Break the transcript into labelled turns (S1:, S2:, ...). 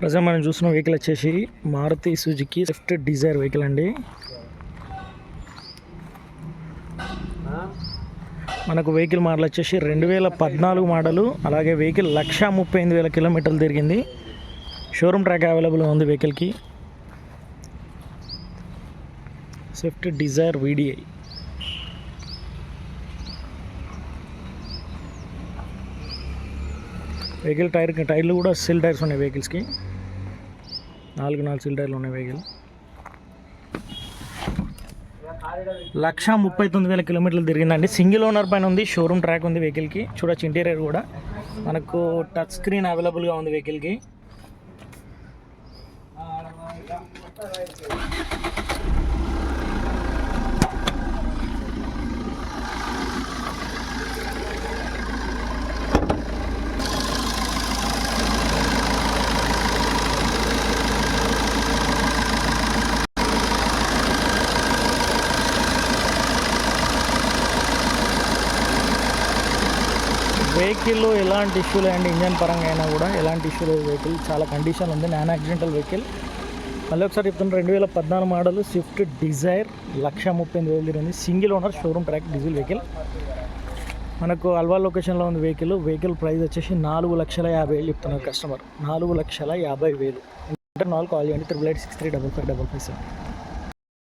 S1: Present మనం చూసిన vehicle వచ్చేసి Maruti Suzuki Swift Dzire vehicle అండి. మనకు వెహికల్ మోడల్ వచ్చేసి రెండు వేల పద్నాలుగు మోడలు అలాగే వెహికల్ లక్ష ముప్పై ఎనిమిది వేల కిలోమీటర్లు తిరిగింది. షోరూమ్ ట్రాక్ అవైలబుల్గా ఉంది వెహికల్కి Swift Dzire VDI. Vehicle tyre టైర్లు కూడా సిల్ టైర్స్ ఉన్నాయి వెహికల్స్కి నాలుగు నాలుగు సిలిండర్లు ఉన్నాయి వెహికల్. లక్ష ముప్పై తొమ్మిది వేల కిలోమీటర్లు తిరిగిందండి. సింగిల్ ఓనర్ పైన ఉంది షోరూమ్ ట్రాక్ ఉంది వెహికల్కి. చూడొచ్చు ఇంటీరియర్ కూడా. మనకు టచ్ స్క్రీన్ అవైలబుల్గా ఉంది వెహికల్కి. వెహికల్ ఎలాంటి ఇష్యూ లేదండి ఇంజన్ పరంగా అయినా కూడా ఎలాంటి ఇష్యూ లేదు వెహికల్. చాలా కండిషన్ ఉంది. Non accidental vehicle. మళ్ళీ ఒకసారి చెప్తున్నా రెండు వేల పద్నాలుగు మోడల్ స్విఫ్ట్ డిజైర్ లక్ష ముప్పై ఎనిమిది వేలు తిరిగింది. Single owner showroom track diesel vehicle మనకు అల్వా లొకేషన్లో ఉంది వెహికల్ వెహికల్ ప్రైస్ వచ్చేసి నాలుగు లక్షల యాభై వేలు చెప్తున్నారు కస్టమర్ నాలుగు లక్షల యాభై వేలు. అంటే నాలుగు కాల్ చేయండి triple eight six three double five double five seven